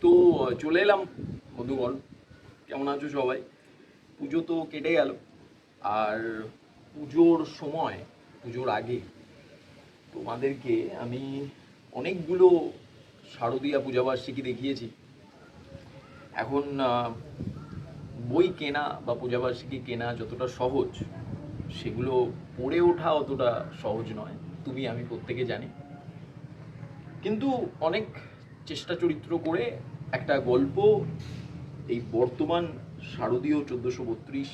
তো, চলে এলাম বন্ধুগণ। কেমন আছো সবাই? পুজো তো কেটে গেল। আর পুজোর সময়, পুজোর আগে তোমাদেরকে আমি অনেকগুলো শারদীয়া পূজাবার্ষিকী দেখিয়েছি। এখন বই কেনা বা পূজাবার্ষিকী কেনা যতটা সহজ, সেগুলো পড়ে ওঠা অতটা সহজ নয়। তুমি, আমি প্রত্যেকে জানি। কিন্তু অনেক চেষ্টা চরিত্র করে একটা গল্প এই বর্তমান শারদীয় চোদ্দোশো বত্রিশ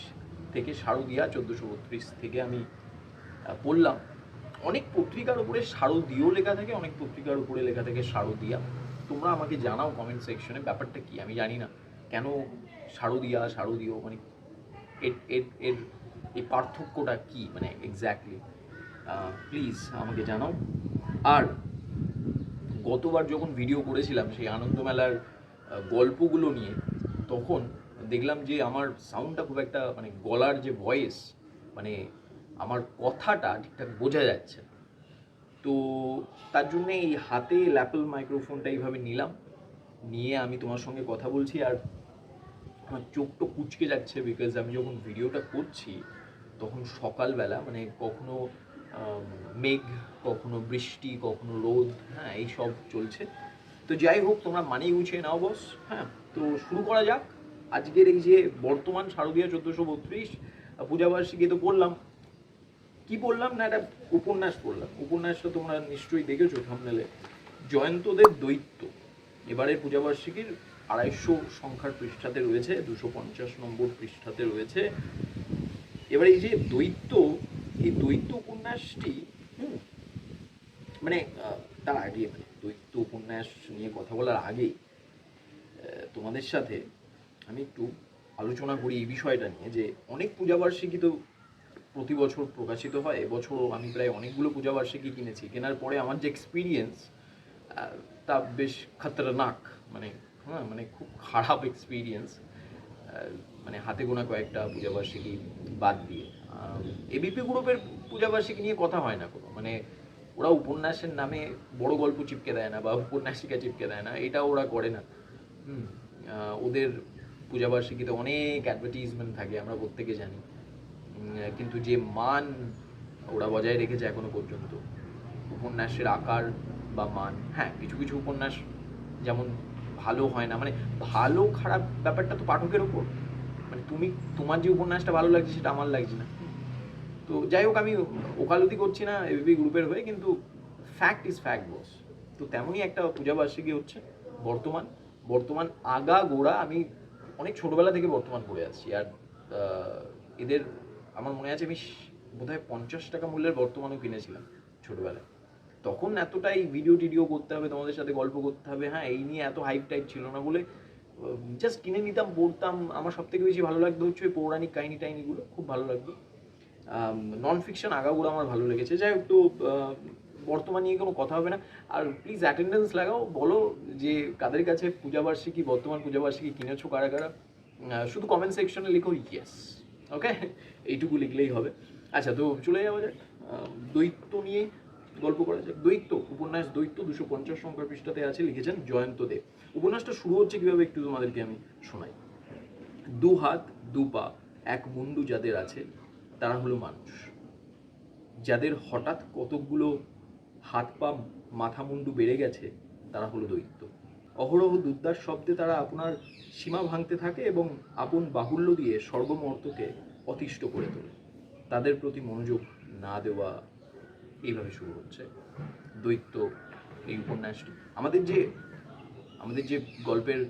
থেকে শারদীয়া চোদ্দোশো বত্রিশ থেকে আমি পড়লাম। অনেক পত্রিকার উপরে শারদীয় লেখা থাকে, অনেক পত্রিকার উপরে লেখা থাকে শারদীয়া। তোমরা আমাকে জানাও কমেন্ট সেকশনে ব্যাপারটা কি, আমি জানি না। কেন শারদীয়া, শারদীয় মানে এর এর এর, এই পার্থক্যটা কি মানে এক্স্যাক্টলি প্লিজ আমাকে জানাও। আর গতবার যখন ভিডিও করেছিলাম সেই আনন্দমেলার গল্পগুলো নিয়ে, তখন দেখলাম যে আমার সাউন্ডটা খুব একটা মানে গলার যে ভয়েস মানে আমার কথাটা ঠিকঠাক বোঝা যাচ্ছে। তো তার জন্য এই হাতে ল্যাপেল মাইক্রোফোনটা এইভাবে নিলাম, নিয়ে আমি তোমার সঙ্গে কথা বলছি আর আমার চোখটা কুচকে যাচ্ছে বিকজ আমি যখন ভিডিওটা করছি, তখন সকালবেলা মানে কখনো মেঘ, কখনো বৃষ্টি, কখনো রোদ হ্যাঁ এইসব চলছে। তো যাই হোক, তোমরা মানিয়ে গুছিয়ে নাও বস হ্যাঁ। তো শুরু করা যাক। আজকের এই যে বর্তমান শারদীয় চোদ্দোশো বত্রিশ পূজাবার্ষিকী তো পড়লাম কি বললাম না, একটা উপন্যাস পড়লাম। উপন্যাসটা তোমরা নিশ্চয়ই দেখেছ থামনেলে জয়ন্তদের দৈত্য। এবারের পূজাবার্ষিকীর আড়াইশো সংখ্যার পৃষ্ঠাতে রয়েছে, দুশো পঞ্চাশ নম্বর পৃষ্ঠাতে রয়েছে। এবার এই যে দৈত্য এই দৈত্য উপন্যাসটি মানে তার আগে মানে দৈত্য উপন্যাস নিয়ে কথা বলার আগেই তোমাদের সাথে আমি একটু আলোচনা করি এই বিষয়টা নিয়ে যে অনেক পূজাবার্ষিকী তো প্রতি বছর প্রকাশিত হয়। এবছর আমি প্রায় অনেকগুলো পূজাবার্ষিকী কিনেছি। কেনার পরে আমার যে এক্সপিরিয়েন্স তা বেশ খতরনাক মানে হ্যাঁ মানে খুব খারাপ এক্সপিরিয়েন্স মানে হাতে গোনা কয়েকটা পূজাবার্ষিকী বাদ দিয়ে। এবিপি গ্রুপের পূজাবার্ষিকী নিয়ে কথা হয় না কোনো। মানে ওরা উপন্যাসের নামে বড় গল্প চিপকে দেয় না বা উপন্যাসিকা চিপকে দেয় না, এটা ওরা করে না। হুম ওদের পূজাবার্ষিকীতে অনেক অ্যাডভার্টিজমেন্ট থাকে, আমরা প্রত্যেকে জানি। কিন্তু যে মান ওরা বজায় রেখেছে এখনও পর্যন্ত, উপন্যাসের আকার বা মান। হ্যাঁ কিছু কিছু উপন্যাস যেমন ভালো হয় না মানে ভালো খারাপ ব্যাপারটা তো পাঠকের ওপর। মানে তুমি, তোমার যে উপন্যাসটা ভালো লাগছে সেটা আমার লাগছে না। তো যাই হোক, আমি ওকালতি করছি না এবিপি গ্রুপের হয়ে, কিন্তু ফ্যাক্ট ইজ ফ্যাক্ট বস তো তেমনই একটা পূজা বার্ষিকী হচ্ছে বর্তমান। বর্তমান আগা গোড়া, আমি অনেক ছোটবেলা থেকে বর্তমান পড়ে আসছি আর এদের, আমার মনে আছে, আমি বোধহয় পঞ্চাশ টাকা মূল্যের বর্তমানও কিনেছিলাম ছোটবেলায়। তখন এতটাই ভিডিও টিডিও করতে হবে, তোমাদের সাথে গল্প করতে হবে হ্যাঁ এই নিয়ে এত হাইপ টাইপ ছিল না বলে জাস্ট কিনে নিতাম, পড়তাম। আমার সব থেকে বেশি ভালো লাগতো হচ্ছে ওই পৌরাণিক কাহিনী টাহিনিগুলো খুব ভালো লাগতো। নন ফিকশন আগাগুলো আমার ভালো লেগেছে। যাই হোক, তো বর্তমান নিয়ে কোনো কথা হবে না। আর প্লিজ অ্যাটেন্ডেন্স লাগাও। বলো যে কাদের কাছে পূজাবার্ষিকী বর্তমান পূজাবার্ষিকী কিনেছো, কারা কারা? শুধু কমেন্ট সেকশনে লিখো ইয়েস ওকে এইটুকু লিখলেই হবে। আচ্ছা তো চলে যাওয়া যাক। দৈত্য নিয়ে গল্প করা যাক। দৈত্য, উপন্যাস দৈত্য দুশো পঞ্চাশ সংখ্যা পৃষ্ঠাতে আছে, লিখেছেন জয়ন্ত দেব উপন্যাসটা শুরু হচ্ছে কীভাবে একটু তোমাদেরকে আমি শোনাই। দু হাত, দু পা, এক মুন্ডু যাদের আছে তারা হলো মানুষ। যাদের হঠাৎ কতকগুলো হাত পা মাথা মুন্ডু বেড়ে গেছে, তারা হলো দৈত্য। অহরহ দুর্দার শব্দে তারা আপনার সীমা ভাঙতে থাকে এবং আপন বাহুল্য দিয়ে স্বর্গমর্তকে অতিষ্ঠ করে তোলে। তাদের প্রতি মনোযোগ না দেওয়া এইভাবে শুরু হচ্ছে। দৈত্য এই উপন্যাসটি। আমাদের যে আমাদের যে গল্পের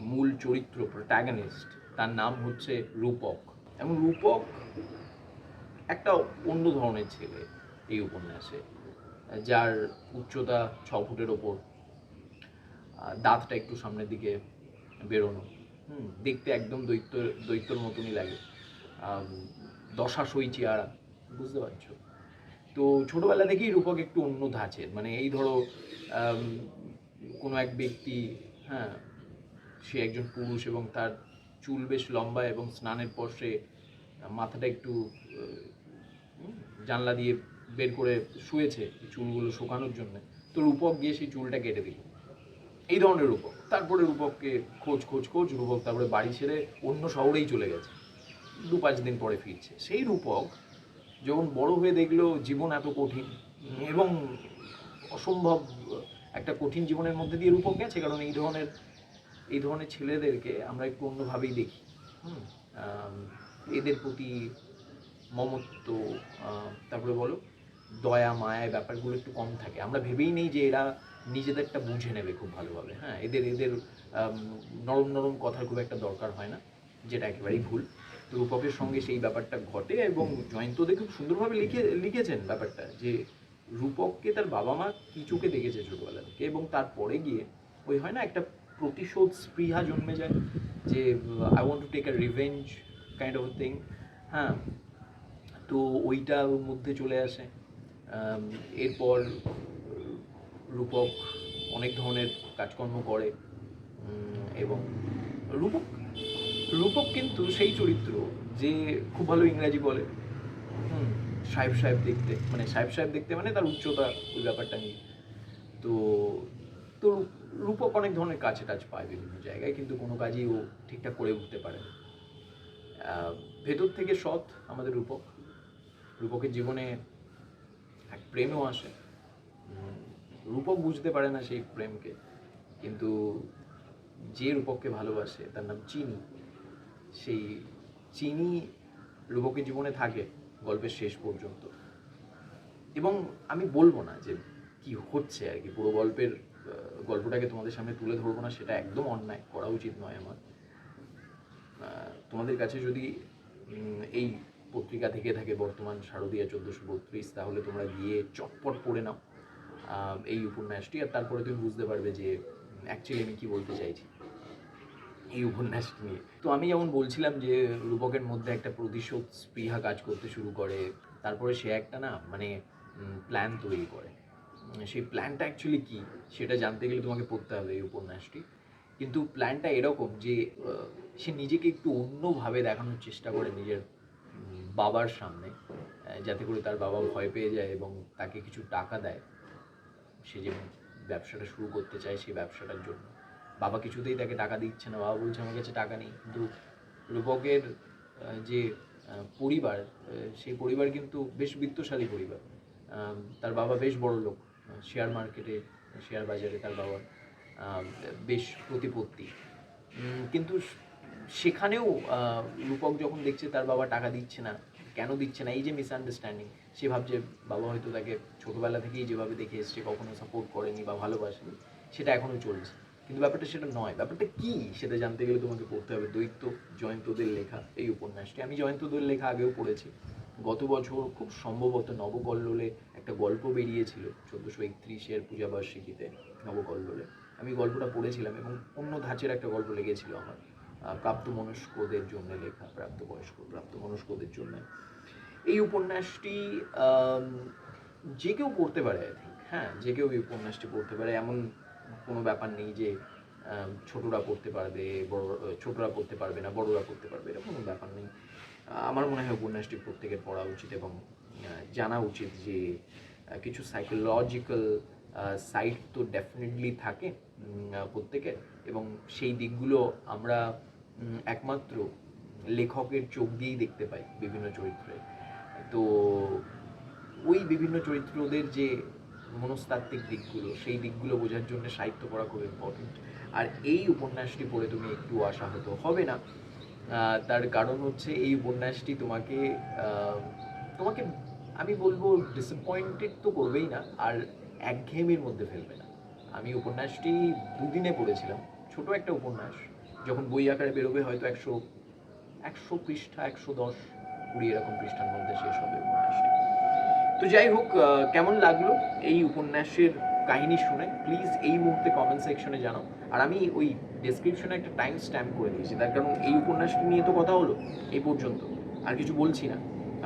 মূল চরিত্র প্রোট্যাগনিস্ট তার নাম হচ্ছে রূপক। এবং রূপক একটা অন্য ধরনের ছেলে এই উপন্যাসে, যার উচ্চতা ছ ফুটের ওপর। দাঁতটা একটু সামনের দিকে বেরোনো। হুম, দেখতে একদম দৈত্য, দৈত্যর মতনই লাগে। দশা সই চেহারা, বুঝতে পারছ? তো ছোটবেলা থেকেই রূপক একটু অন্য ধাঁচের। মানে এই ধরো কোনো এক ব্যক্তি হ্যাঁ সে একজন পুরুষ এবং তার চুল বেশ লম্বা এবং স্নানের পর সে মাথাটা একটু জানলা দিয়ে বের করে শুয়েছে চুলগুলো শুকানোর জন্য। তো রূপক গিয়ে সেই চুলটা কেটে দিল। এই ধরনের রূপক। তারপরে রূপককে খোঁজ খোঁজ খোঁজ, রূপক তারপরে বাড়ি ছেড়ে অন্য শহরেই চলে গেছে। দু পাঁচ দিন পরে ফিরছে। সেই রূপক যখন বড় হয়ে দেখল জীবন এত কঠিন এবং অসম্ভব একটা কঠিন জীবনের মধ্যে দিয়ে রূপক গেছে, কারণ এই ধরনের এই ধরনের ছেলেদেরকে আমরা একটু অন্যভাবেই দেখি। হুম? এদের প্রতি মমত্ব তারপরে বলো, দয়া, মায়া ব্যাপারগুলো একটু কম থাকে। আমরা ভেবেই নেই যে এরা নিজেদেরটা বুঝে নেবে খুব ভালোভাবে হ্যাঁ? এদের এদের নরম নরম কথার খুব একটা দরকার হয় না, যেটা একেবারেই ভুল। তো রূপকের সঙ্গে সেই ব্যাপারটা ঘটে এবং জয়ন্তদে খুব সুন্দরভাবে লিখে, লিখেছেন ব্যাপারটা, যে রূপককে তার বাবা মা কি চোখে দেখেছে ছোটবেলা থেকে এবং তারপরে গিয়ে ওই হয় না একটা প্রতিশোধ স্পৃহা জন্মে যায়, যে I want to take a revenge kind of thing হ্যাঁ? তো ওইটা মধ্যে চলে আসে। এরপর রূপক অনেক ধরনের কাজকর্ম করে। এবং রূপক রূপক কিন্তু সেই চরিত্র যে খুব ভালো ইংরাজি বলে। হুম, সাহেব সাহেব দেখতে মানে সাহেব সাহেব দেখতে মানে তার উচ্চতা ওই ব্যাপারটা নিয়ে। তো তো রূপ- রূপক অনেক ধরনের কাছে টাচ পায় বিভিন্ন জায়গায়, কিন্তু কোনো কাজই ও ঠিকঠাক করে উঠতে পারে ভেতর থেকে সৎ আমাদের রূপক। রূপকের জীবনে এক প্রেমও আসে। রূপক বুঝতে পারে না সেই প্রেমকে, কিন্তু যে রূপককে ভালোবাসে, তার নাম চিনি। সেই চিনি রূপকের জীবনে থাকে গল্পের শেষ পর্যন্ত। এবং আমি বলব না যে কি হচ্ছে আর কি, পুরো গল্পের গল্পটাকে তোমাদের সামনে তুলে ধরবো না, সেটা একদম অন্যায়, করা উচিত নয় আমার। তোমাদের কাছে যদি এই পত্রিকা থেকে থাকে বর্তমান শারদীয়া চোদ্দোশো বত্রিশ, তাহলে তোমরা গিয়ে চটপট পড়ে নাও এই উপন্যাসটি। আর তারপরে তুমি বুঝতে পারবে যে অ্যাকচুয়ালি আমি কী বলতে চাইছি এই উপন্যাসটি নিয়ে। তো আমি যেমন বলছিলাম যে, রূপকের মধ্যে একটা প্রতিশোধ স্পৃহা কাজ করতে শুরু করে, তারপরে সে একটা না মানে প্ল্যান তৈরি করে। সেই প্ল্যানটা অ্যাকচুয়ালি কি, সেটা জানতে গেলে তোমাকে পড়তে হবে এই উপন্যাসটি। কিন্তু প্ল্যানটা এরকম যে সে নিজেকে একটু অন্যভাবে দেখানোর চেষ্টা করে নিজের বাবার সামনে যাতে করে তার বাবা ভয় পেয়ে যায় এবং তাকে কিছু টাকা দেয়, সে যে ব্যবসাটা শুরু করতে চায় সেই ব্যবসাটার জন্য। বাবা কিছুতেই তাকে টাকা দিচ্ছে না, বাবা বলছে, আমার কাছে টাকা নেই। কিন্তু রূপকের যে পরিবার সেই পরিবার কিন্তু বেশ বিত্তশালী পরিবার। তার বাবা বেশ বড় লোক, শেয়ার মার্কেটে, শেয়ার বাজারে তার বাবার বেশ প্রতিপত্তি। কিন্তু সেখানেও রূপক যখন দেখছে তার বাবা টাকা দিচ্ছে না, কেন দিচ্ছে না, এই যে মিসআন্ডারস্ট্যান্ডিং সে ভাবছে বাবা হয়তো তাকে ছোটোবেলা থেকেই যেভাবে দেখে এসছে, কখনো সাপোর্ট করেনি বা ভালোবাসেনি, সেটা এখনও চলছে। কিন্তু ব্যাপারটা সেটা নয়, ব্যাপারটা কি সেটা জানতে গেলে তোমাকে পড়তে হবে। দৈত্য জয়ন্তদের লেখা, এই উপন্যাসটি। আমি জয়ন্তদের লেখা আগেও পড়েছি। গত বছর খুব সম্ভবত নবকল্লোলে একটা গল্প বেরিয়েছিল চোদ্দোশো একত্রিশের পূজাবার্ষিকীতে, নবকল্লোলে। আমি গল্পটা পড়েছিলাম এবং অন্য ধাঁচের একটা গল্প লেগেছিল আমার। প্রাপ্তমনস্কদের জন্য, লেখা, প্রাপ্তবয়স্ক, প্রাপ্তমনস্কদের জন্য। এই উপন্যাসটি যে কেউ পড়তে পারে আই থিঙ্ক হ্যাঁ যে কেউ এই উপন্যাসটি পড়তে পারে। এমন কোনো ব্যাপার নেই যে ছোটরা পড়তে পারবে, বড় ছোটরা পড়তে পারবে না, বড়রা পড়তে পারবে, এরকম কোনো ব্যাপার নেই। আমার মনে হয় উপন্যাসটি প্রত্যেকের পড়া উচিত এবং জানা উচিত যে কিছু সাইকোলজিক্যাল সাইট তো ডেফিনেটলি থাকে প্রত্যেকের। এবং সেই দিকগুলো আমরা একমাত্র লেখকের চোখ দিয়েই দেখতে পাই বিভিন্ন চরিত্রে। তো ওই বিভিন্ন চরিত্রদের যে মনস্তাত্ত্বিক দিকগুলো, সেই দিকগুলো বোঝার জন্য সাহিত্য পড়া খুব ইম্পর্টেন্ট আর এই উপন্যাসটি পড়ে তুমি একটু আশাহত হবে না। তার কারণ হচ্ছে এই উপন্যাসটি তোমাকে তোমাকে আমি বলব ডিসঅ্যাপয়েন্টেড তো করবেই না, আর একঘেয়েমির মধ্যে ফেলবে না। আমি উপন্যাসটি দুদিনে পড়েছিলাম, ছোট একটা উপন্যাস। যখন বই আকারে বেরোবে, হয়তো একশো একশো পৃষ্ঠা, একশো দশ, কুড়ি এরকম পৃষ্ঠার মধ্যে শেষ হবে উপন্যাসটি তো যাই হোক কেমন লাগল এই উপন্যাসের কাহিনী শুনে? প্লিজ এই মুহূর্তে কমেন্ট সেকশনে জানাও। আর আমি ওই ডেসক্রিপশনে একটা টাইম স্ট্যাম্প করে দিয়েছি। তার কারণ এই উপন্যাসটি নিয়ে তো কথা হলো এই পর্যন্ত। আর কিছু বলছি না।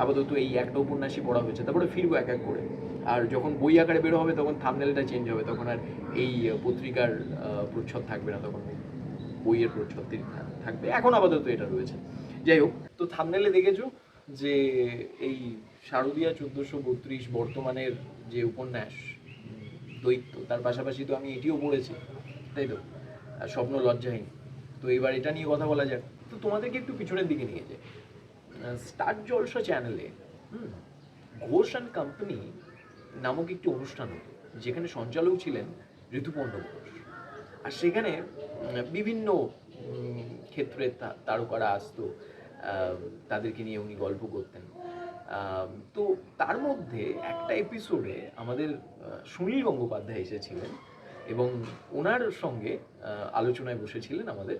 আপাতত এই একটা উপন্যাসই পড়া হয়েছে। তারপরে ফিরবো এক এক করে। আর যখন বই আকারে বেরো হবে তখন থামনেলটা চেঞ্জ হবে। তখন আর এই পত্রিকার প্রচ্ছদ থাকবে না তখন। বইয়ের প্রচ্ছদ থাকবে। এখন আপাতত এটা রয়েছে। যাই হোক তো থামনেলে দেখেছ যে এই শারদীয়া চোদ্দোশো বত্রিশ বর্তমানের যে উপন্যাস দৈত্য তার পাশাপাশি তো আমি এটিও পড়েছি তাই তো? স্বপ্ন লজ্জাহীন। তো এবার এটা নিয়ে কথা বলা যাক। তো তোমাদেরকে একটু পিছনের দিকে নিয়ে যায় স্টার জলসা চ্যানেলে হুম, ঘোষ অ্যান্ড কোম্পানি নামক একটি অনুষ্ঠান হতো যেখানে সঞ্চালক ছিলেন ঋতুপর্ণ ঘোষ। আর সেখানে বিভিন্ন ক্ষেত্রে তারকারা আসতো তাদেরকে নিয়ে উনি গল্প করতেন। তো তার মধ্যে একটা এপিসোডে আমাদের সুনীল গঙ্গোপাধ্যায় এসেছিলেন এবং ওনার সঙ্গে আলোচনায় বসেছিলেন আমাদের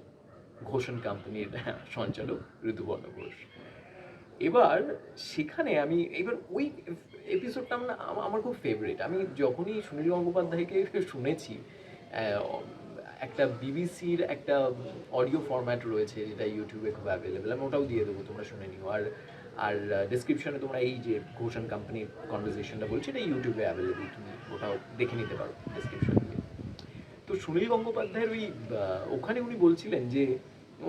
ঘোষণ কোম্পানির সঞ্চালক ঋতুপর্ণ ঘোষ। এবার সেখানে আমি, এবার ওই এপিসোডটা আমার আমার খুব ফেভারিট আমি যখনই সুনীল গঙ্গোপাধ্যায়কে শুনেছি একটা বিবিসির একটা অডিও ফরম্যাট রয়েছে যেটা ইউটিউবে খুব অ্যাভেলেবেল আমি ওটাও দিয়ে দেবো, তোমরা শুনে নিও। আর আর ডিসক্রিপশনে তোমরা এই যে ঘোষণ কোম্পানির কনভারসেশনটা বলছি, এটা ইউটিউবে অ্যাভেলেবেল তুমি ওটাও দেখে নিতে পারো ডিসক্রিপশন দিয়ে তো সুনীল গঙ্গোপাধ্যায়ের ওই ওখানে উনি বলছিলেন যে,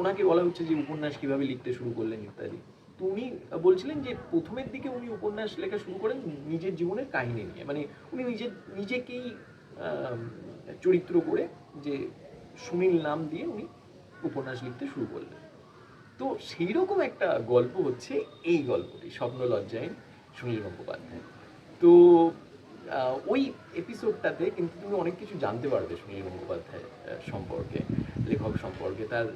ওনাকে বলা হচ্ছে যে উপন্যাস কীভাবে লিখতে শুরু করলেন ইত্যাদি। তো উনি বলছিলেন যে, প্রথমের দিকে উনি উপন্যাস লেখা শুরু করেন নিজের জীবনের কাহিনী নিয়ে। মানে উনি নিজের, নিজেকেই চরিত্র করে যে সুনীল নাম দিয়ে উনি উপন্যাস লিখতে শুরু করলেন। তো সেই রকম একটা গল্প হচ্ছে এই গল্পটি, স্বপ্ন লজ্জায় সুনীল গঙ্গোপাধ্যায়। তো ওই এপিসোডটাতে কিন্তু তুমি অনেক কিছু জানতে পারবে সুনীল গঙ্গোপাধ্যায় সম্পর্কে, লেখক সম্পর্কে, তার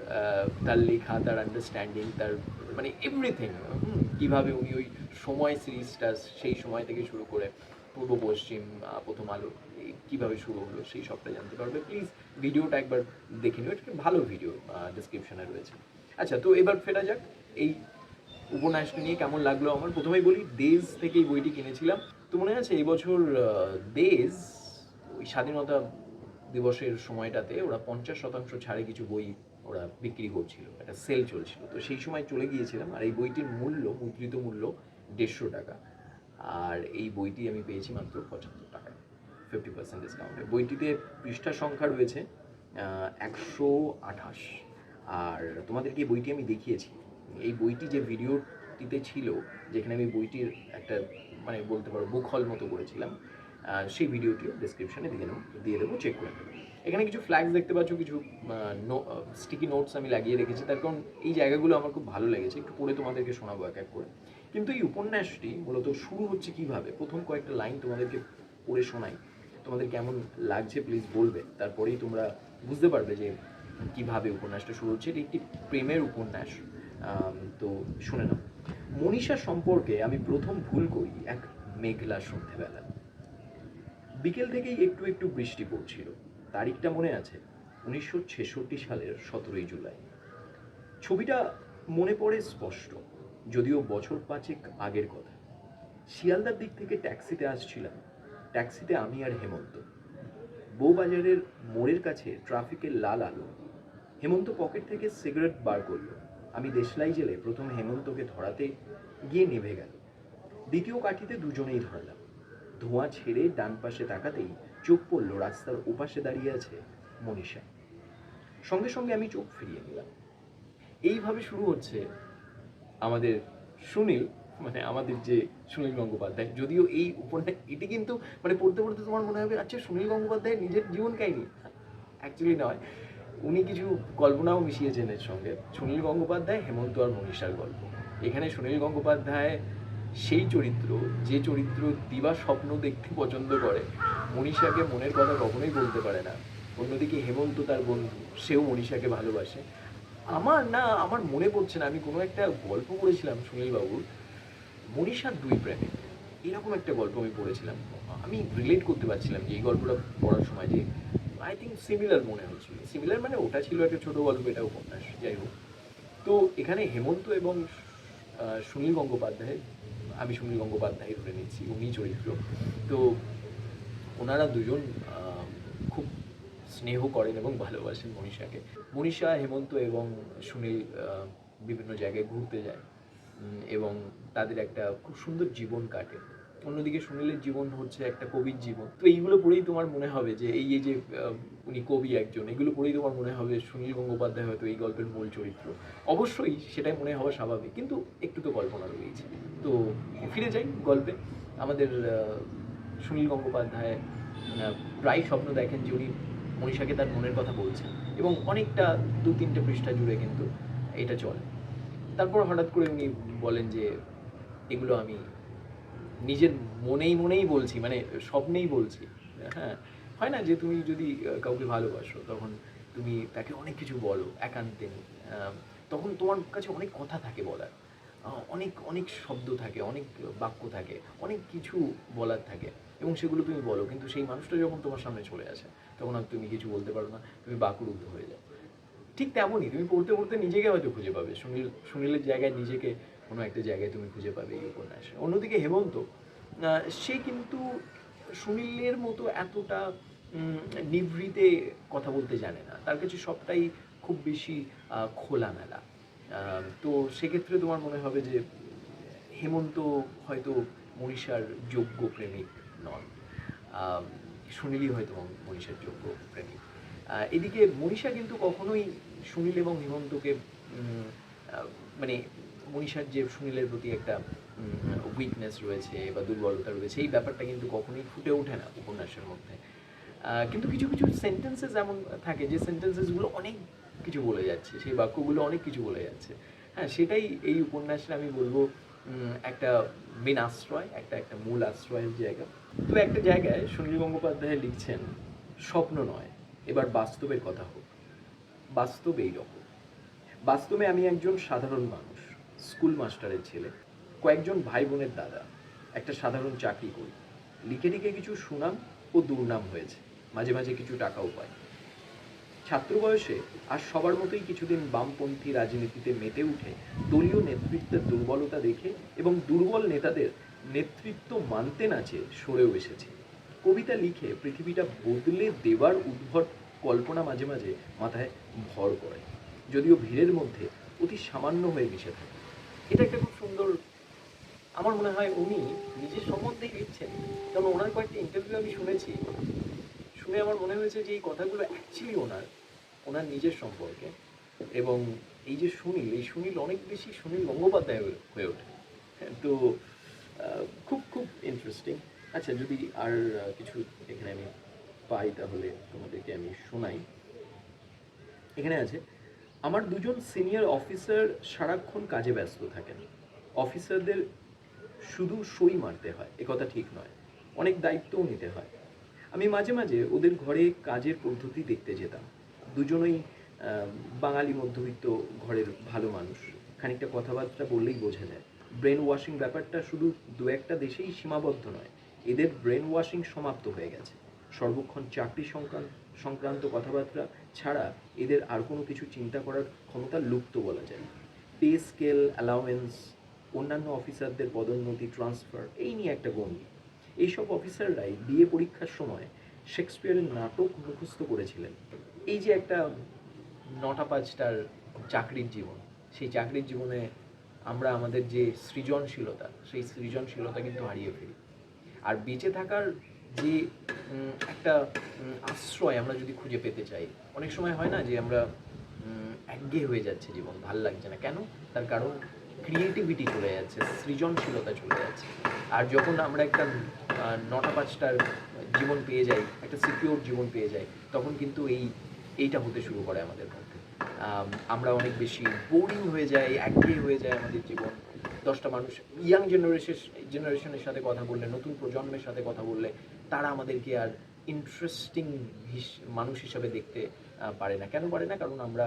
তার লেখা, তার আন্ডারস্ট্যান্ডিং তার মানে এভরিথিং কীভাবে উনি ওই সময় সিরিজটা সেই সময় থেকে শুরু করে পূর্ব পশ্চিম প্রথম আলো কীভাবে শুরু হলো সেই সবটা জানতে পারবে। প্লিজ ভিডিওটা একবার দেখে নিও, এটা ভালো ভিডিও ডিসক্রিপশনে রয়েছে। আচ্ছা তো এবার ফেরা যাক। এই উপন্যাসটা নিয়ে কেমন লাগল আমার? প্রথমেই বলি দেশ থেকে এই বইটি কিনেছিলাম। তো মনে আছে, এই বছর দেশ ওই স্বাধীনতা দিবসের সময়টাতে ওরা পঞ্চাশ শতাংশ ছাড়ে কিছু বই ওরা বিক্রি করছিল, একটা সেল চলছিল। তো সেই সময় চলে গিয়েছিলাম, আর এই বইটির মূল্য, মুদ্রিত মূল্য দেড়শো টাকা। আর এই বইটি আমি পেয়েছি মাত্র পঁচাত্তর টাকায় ফিফটি পার্সেন্ট ডিসকাউন্টে বইটিতে পৃষ্ঠা সংখ্যা রয়েছে একশো আঠাশ। আর তোমাদেরকে এই বইটি আমি দেখিয়েছি। এই বইটি যে ভিডিওটিতে ছিল, যেখানে আমি বইটির একটা মানে বলতে পারো বুক হল মতো করেছিলাম সেই ভিডিওটিও ডিসক্রিপশনে দিয়ে দেবো দিয়ে দেবো চেক করে নেবে। এখানে কিছু ফ্ল্যাগস দেখতে পাচ্ছ, কিছু স্টিকি নোটস আমি লাগিয়ে রেখেছি। তার কারণ এই জায়গাগুলো আমার খুব ভালো লেগেছে, একটু পড়ে তোমাদেরকে শোনাবো এক এক করে। কিন্তু এই উপন্যাসটি মূলত শুরু হচ্ছে কীভাবে? প্রথম কয়েকটা লাইন তোমাদেরকে পড়ে শোনাই। তোমাদের কেমন লাগছে? প্লিজ বলবে। তারপরেই তোমরা বুঝতে পারবে যে কীভাবে উপন্যাসটা শুরু হচ্ছে। এটি একটি প্রেমের উপন্যাস। তো শুনে নাও। মনীষা সম্পর্কে আমি প্রথম ভুল করি এক মেঘলা সন্ধেবেলা। বিকেল থেকেই একটু একটু বৃষ্টি পড়ছিল। তারিখটা মনে আছে? উনিশশো ছেষট্টি সালের সতেরোই জুলাই। ছবিটা মনে পড়ে স্পষ্ট, যদিও বছর পাঁচেক আগের কথা। শিয়ালদার দিক থেকে ট্যাক্সিতে আসছিলাম। ট্যাক্সিতে আমি আর হেমন্ত। বউবাজারের মোড়ের কাছে ট্রাফিকের লাল আলো। হেমন্ত পকেট থেকে সিগারেট বার করল। আমি দেশলাই জেলে প্রথম হেমন্তকে ধরাতে গিয়ে নেভে গেল। দ্বিতীয় কাঠিতে দুজনেই ধরালাম। ধোঁয়া ছেড়ে ডান পাশে তাকাতেই চোখ পড়ল রাস্তার ওপাশে দাঁড়িয়ে আছে মনীষা। সঙ্গে সঙ্গে আমি চোখ ফিরিয়ে নিলাম। এইভাবে শুরু হচ্ছে আমাদের সুনীল মানে আমাদের যে সুনীল গঙ্গোপাধ্যায়, যদিও এই উপন্যাস, এটি কিন্তু মানে পড়তে পড়তে তোমার মনে হবে আচ্ছা সুনীল গঙ্গোপাধ্যায় নিজের জীবন কাহিনী। অ্যাকচুয়ালি নয়। উনি কিছু কল্পনাও মিশিয়েছেন এর সঙ্গে। সুনীল গঙ্গোপাধ্যায় হেমন্ত আর মনীষার গল্প। এখানে সুনীল গঙ্গোপাধ্যায় সেই চরিত্র, যে চরিত্র দিবা স্বপ্ন দেখতে পছন্দ করে, মনীষাকে মনের কথা কখনোই বলতে পারে না। অন্যদিকে হেমন্ত তার বন্ধু, সেও মনীষাকে ভালোবাসে। আমার না, আমার মনে পড়ছে না, আমি কোনো একটা গল্প পড়েছিলাম সুনীল বাবুর মনীষার দুই প্রেমিক এরকম একটা গল্প আমি পড়েছিলাম। আমি রিলেট করতে পারছিলাম যে এই গল্পটা পড়ার সময় যে আই থিঙ্ক সিমিলার মনে হচ্ছিল। সিমিলার মানে ওটা ছিল একটা ছোট গল্প, এটা উপন্যাস, যাই হোক। তো এখানে হেমন্ত এবং সুনীল গঙ্গোপাধ্যায়, আমি সুনীল গঙ্গোপাধ্যায় ধরে নিচ্ছি, উনি চরিত্র। তো ওনারা দুজন খুব স্নেহ করেন এবং ভালোবাসেন মনীষাকে। মনীষা, হেমন্ত এবং সুনীল বিভিন্ন জায়গায় ঘুরতে যায়। এবং তাদের একটা খুব সুন্দর জীবন কাটে। অন্যদিকে সুনীলের জীবন হচ্ছে একটা কবির জীবন। তো এইগুলো পড়েই তোমার মনে হবে যে এই যে উনি কবি একজন এগুলো পড়েই তোমার মনে হবে সুনীল গঙ্গোপাধ্যায় হয়তো এই গল্পের মূল চরিত্র। অবশ্যই সেটাই মনে হওয়া স্বাভাবিক কিন্তু একটু তো কল্পনা রয়েছে তো ফিরে যাই গল্পে। আমাদের সুনীল গঙ্গোপাধ্যায় আহ, প্রায় স্বপ্ন দেখেন যে উনি মনীষাকে তার মনের কথা বলছেন এবং অনেকটা দু তিনটে পৃষ্ঠা জুড়ে কিন্তু এটা চলে। তারপর হঠাৎ করে উনি বলেন যে এগুলো আমি নিজের মনেই মনেই বলছি মানে স্বপ্নেই বলছি। হ্যাঁ হয় না যে তুমি যদি কাউকে ভালোবাসো, তখন তুমি তাকে অনেক কিছু বলো একান্তে। তখন তোমার কাছে অনেক কথা থাকে বলার। অনেক অনেক শব্দ থাকে, অনেক বাক্য থাকে, অনেক কিছু বলার থাকে এবং সেগুলো তুমি বলো। কিন্তু সেই মানুষটা যখন তোমার সামনে চলে আসে, তখন আর তুমি কিছু বলতে পারো না, তুমি বাকুরুদ্ধ হয়ে যাও। ঠিক তেমনই তুমি পড়তে পড়তে নিজেকে হয়তো খুঁজে পাবে। সুনীল, সুনীলের জায়গায় নিজেকে কোনো একটা জায়গায় তুমি খুঁজে পাবে এই উপন্যাসে। অন্যদিকে হেমন্ত সে কিন্তু সুনীলের মতো এতটা নিভৃতে কথা বলতে জানে না। তার কাছে সবটাই খুব বেশি খোলামেলা। তো সেক্ষেত্রে তোমার মনে হবে যে হেমন্ত হয়তো মনীষার যোগ্য প্রেমিক নন। সুনীলই হয়তো মনীষার যোগ্য প্রেমিক। এদিকে মনীষা কিন্তু কখনোই সুনীল এবং হেমন্তকে মানে মনীষার যে সুনীলের প্রতি একটা উইকনেস রয়েছে বা দুর্বলতা রয়েছে, এই ব্যাপারটা কিন্তু কখনোই ফুটে ওঠে না উপন্যাসের মধ্যে। কিন্তু কিছু কিছু সেন্টেন্সেস এমন থাকে যে সেন্টেন্সেসগুলো অনেক কিছু বলে যাচ্ছে, সেই বাক্যগুলো অনেক কিছু বলে যাচ্ছে। হ্যাঁ সেটাই এই উপন্যাসের আমি বলব একটা মেন আশ্রয়, একটা একটা মূল আশ্রয়ের জায়গা। তো একটা জায়গায় সুনীল গঙ্গোপাধ্যায় লিখছেন, স্বপ্ন নয়, এবার বাস্তবের কথা হোক। বাস্তব এই রকম। বাস্তবে আমি একজন সাধারণ মানুষ। স্কুল মাস্টারের ছেলে, কয়েকজন ভাই বোনের দাদা, একটা সাধারণ চাকরি করি। লিখে লিখে কিছু সুনাম ও দুর্নাম হয়েছে, মাঝে মাঝে কিছু টাকাও পাই। ছাত্র বয়সে আর সবার মতোই কিছুদিন বামপন্থী রাজনীতিতে মেতে উঠে দলীয় নেতৃত্বের দুর্বলতা দেখে এবং দুর্বল নেতাদের নেতৃত্ব মানতে না চেয়ে সরেও এসেছে। কবিতা লিখে পৃথিবীটা বদলে দেবার উদ্ভট কল্পনা মাঝে মাঝে মাথায় ভর করে, যদিও ভিড়ের মধ্যে অতি সামান্য হয়ে মিশে থাকে। এটা একটা খুব সুন্দর, আমার মনে হয় উনি নিজের সম্বন্ধেই লিখছেন। কারণ ওনার কয়েকটা ইন্টারভিউ আমি শুনেছি। শুনে আমার মনে হয়েছে যে এই কথাগুলো অ্যাকচুয়ালি ওনার ওনার নিজের সম্পর্কে। এবং এই যে সুনীল, এই সুনীল অনেক বেশি সুনীল গঙ্গোপাধ্যায় হয়ে- ওঠে। তো খুব খুব ইন্টারেস্টিং আচ্ছা যদি আর কিছু এখানে আমি পাই তাহলে তোমাদেরকে আমি শোনাই। এখানে আছে আমার দুজন সিনিয়র অফিসার সারাক্ষণ কাজে ব্যস্ত থাকেন। অফিসারদের শুধু সই মারতে হয় একথা ঠিক নয়, অনেক দায়িত্বও নিতে হয়। আমি মাঝে মাঝে ওদের ঘরে কাজের পদ্ধতি দেখতে যেতাম। দুজনেই বাঙালি মধ্যবিত্ত ঘরের ভালো মানুষ। খানিকটা কথাবার্তা বললেই বোঝা যায়। ব্রেন ওয়াশিং ব্যাপারটা শুধু দু একটা দেশেই সীমাবদ্ধ নয়, এদের ব্রেন ওয়াশিং সমাপ্ত হয়ে গেছে। সর্বক্ষণ চাকরি সংক্রান্ত সংক্রান্ত কথাবার্তা ছাড়া এদের আর কোনো কিছু চিন্তা করার ক্ষমতা লুপ্ত বলা যায়। পে স্কেল অ্যালাউয়েন্স অন্যান্য অফিসারদের পদোন্নতি, ট্রান্সফার, এই নিয়ে একটা গণ্ডি। এইসব অফিসাররাই বিএ পরীক্ষার সময় শেক্সপিয়ারের নাটক মুখস্থ করেছিলেন। এই যে একটা নটা পাঁচটার চাকরির জীবন, সেই চাকরির জীবনে আমরা আমাদের যে সৃজনশীলতা, সেই সৃজনশীলতা কিন্তু হারিয়ে ফেলি। আর বেঁচে থাকার যে একটা আশ্রয় আমরা যদি খুঁজে পেতে চাই অনেক সময় হয় না যে আমরা উম, একঘেয়ে হয়ে যাচ্ছে জীবন ভালো লাগছে না। কেন? তার কারণ ক্রিয়েটিভিটি চলে যাচ্ছে সৃজনশীলতা চলে যাচ্ছে। আর যখন আমরা একটা নটা পাঁচটার জীবন পেয়ে যাই একটা সিকিউর জীবন পেয়ে যাই তখন কিন্তু এই এইটা হতে শুরু করে আমাদের মধ্যে। আমরা অনেক বেশি বোরিং হয়ে যাই একঘেয়ে হয়ে যায় আমাদের জীবন। দশটা মানুষ ইয়াং জেনারেশন জেনারেশনের সাথে কথা বললে নতুন প্রজন্মের সাথে কথা বললে তারা আমাদেরকে আর ইন্টারেস্টিং মানুষ হিসাবে দেখতে পারে না। কেন পারে না? কারণ আমরা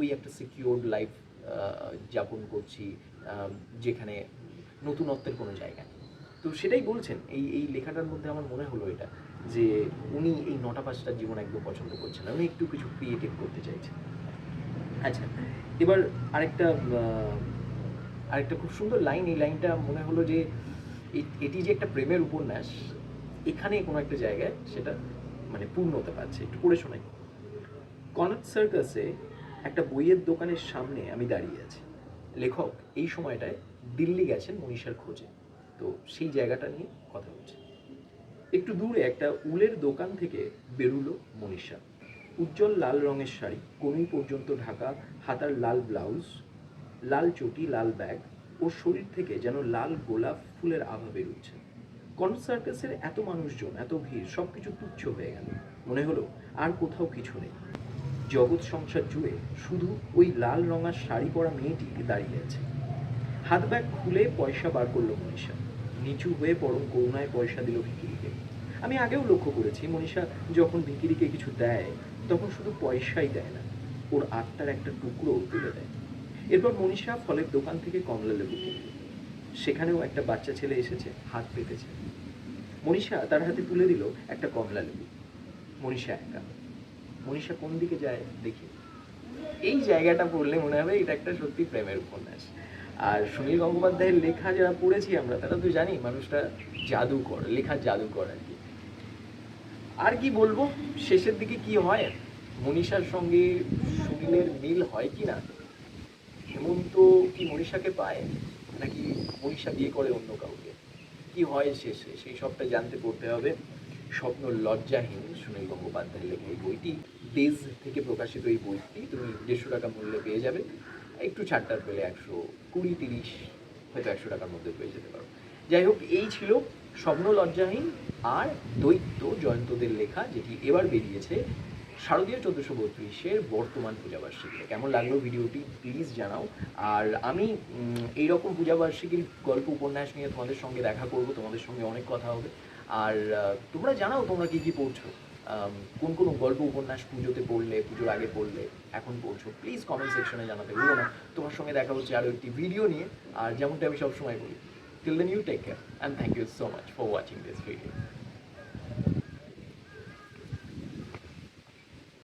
ওই একটা সিকিউরড লাইফ যাপন করছি যেখানে নতুনত্বের কোনো জায়গা নেই। তো সেটাই বলছেন। এই এই লেখাটার মধ্যে আমার মনে হলো এটা, যে উনি এই নটা পাঁচটার জীবন একদম পছন্দ করছেন উনি একটু কিছু ক্রিয়েটিভ করতে চাইছেন। আচ্ছা এবার আরেকটা আরেকটা খুব সুন্দর লাইন এই লাইনটা মনে হলো যে এটি যে একটা প্রেমের উপন্যাস এখানে কোনো একটা জায়গায় সেটা মানে পূর্ণতা পাচ্ছে একটু পড়ে শোনাই। কনাট সার্কাসে একটা বইয়ের দোকানের সামনে আমি দাঁড়িয়ে আছি। লেখক এই সময়টায় দিল্লি গেছেন মনীষার খোঁজে। তো সেই জায়গাটা নিয়ে কথা হচ্ছে। একটু দূরে একটা উলের দোকান থেকে বেরুলো মনীষা। উজ্জ্বল লাল রঙের শাড়ি কনুই পর্যন্ত ঢাকা, হাতার লাল ব্লাউজ, লাল চটি, লাল ব্যাগ, ওর শরীর থেকে যেন লাল গোলাপ ফুলের আভা বেরোচ্ছে। কনক সার্কাসের এত মানুষজন, এত ভিড় সব কিছু তুচ্ছ হয়ে গেল। মনে হলো আর কোথাও কিছু নেই। জগৎ সংসার জুড়ে শুধু ওই লাল রঙার শাড়ি পরা মেয়েটি দাঁড়িয়ে আছে। হাত ব্যাগ খুলে পয়সা বার করল মনীষা। নিচু হয়ে পরম করুণায় পয়সা দিল ভিকিরিকে। আমি আগেও লক্ষ্য করেছি, মনীষা যখন ভিকিরিকে কিছু দেয়, তখন শুধু পয়সাই দেয় না, ওর আত্মার একটা টুকরো তুলে দেয়। এরপর মনীষা ফলের দোকান থেকে কমলা লেবু কিনল সেখানেও একটা বাচ্চা ছেলে এসেছে, হাত পেতেছে। মনীষা তার হাতে তুলে দিল একটা কমলা লেবু। মনীষা একা। মনীষা কোন দিকে যায় দেখি। এই জায়গাটা পড়লে মনে হবে এটা একটা সত্যি প্রেমের উপন্যাস। আর সুনীল গঙ্গোপাধ্যায়ের লেখা যারা পড়েছি আমরা, তারা তো জানি মানুষটা জাদুকর লেখার জাদুকর আর কি। আর কি বলব, শেষের দিকে কি হয়? মনীষার সঙ্গে সুনীলের মিল হয় কি না? হেমন্ত কি মনীষাকে পায়? নাকি মনীষা বিয়ে করে অন্য কাউকে? কি হয় শেষে? সেই সবটা জানতে পড়তে হবে। স্বপ্ন লজ্জাহীন সুনীল গঙ্গোপাধ্যায়ের লেখা এই বইটি। দেশ থেকে প্রকাশিত এই বইটি তুমি দেড়শো টাকা মূল্যে পেয়ে যাবে। একটু ছাড়টার পেলে একশো কুড়ি, তিরিশ, হয়তো একশো টাকার মধ্যে পেয়ে যেতে পারো। যাই হোক, এই ছিল স্বপ্ন লজ্জাহীন আর দৈত্য জয়ন্তদের লেখা, যেটি এবার বেরিয়েছে শারদীয় চোদ্দোশো বত্রিশের বর্তমান পূজাবার্ষিকীতে। কেমন লাগল ভিডিওটি? প্লিজ জানাও। আর আমি এইরকম পূজাবার্ষিকীর গল্প, উপন্যাস নিয়ে তোমাদের সঙ্গে দেখা করব। তোমাদের সঙ্গে অনেক কথা হবে। আর তোমরা জানাও তোমরা কি কি পড়ছো। কোন কোন গল্প উপন্যাস পুজোতে পড়লে, পুজোর আগে পড়লে, এখন পড়ছো প্লিজ কমেন্ট সেকশনে জানাতে ভুলো না। তোমার সঙ্গে দেখা হচ্ছে আরও একটি ভিডিও নিয়ে। আর যেমনটা আমি সবসময় বলি till then you take care and thank you so much for watching this video